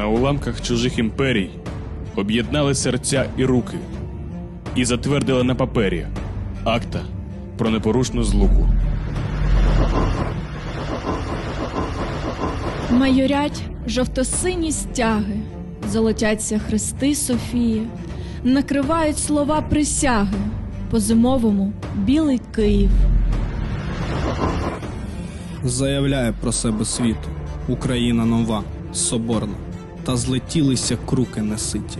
уламках чужих імперій об'єднали серця і руки і затвердили на папері акта про непорушну злуку. Майорять жовто-сині стяги, золотяться хрести Софії, накривають слова присяги, по зимовому білий Київ. Заявляє про себе світу Україна нова, соборна, та злетілися круки неситі,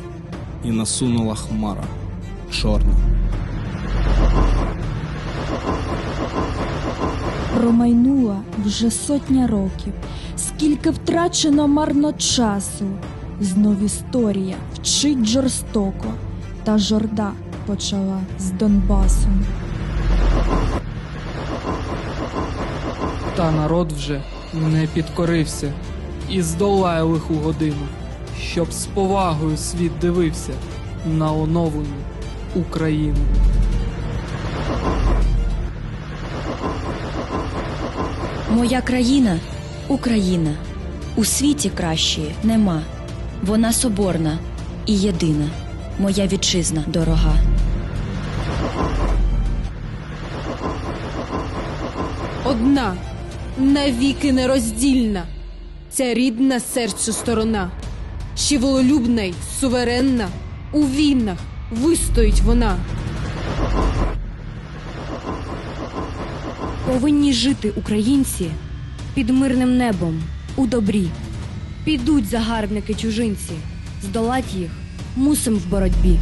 і насунула хмара чорна. Промайнула вже сотня років, скільки втрачено марно часу. Знов історія вчить жорстоко, та жорда почала з Донбасом. Та народ вже не підкорився і здолає лиху годину, щоб з повагою світ дивився на оновлену Україну. Моя країна Україна. У світі кращої нема. Вона соборна і єдина. Моя вітчизна дорога. Одна, навіки нероздільна, ця рідна серцю сторона, ще вололюбна й суверенна, у війнах вистоїть вона. Повинні жити українці під мирним небом у добрі. Підуть загарбники чужинці, здолать їх мусим в боротьбі.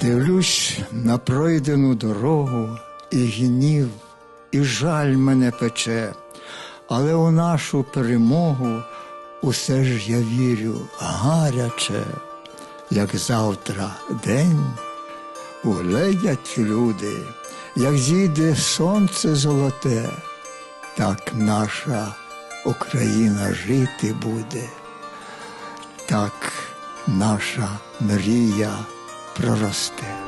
Дивлюсь на пройдену дорогу, і гнів, і жаль мене пече, але у нашу перемогу усе ж я вірю гаряче, як завтра день угледять люди, як зійде сонце золоте, так наша Україна жити буде, так наша мрія проросте.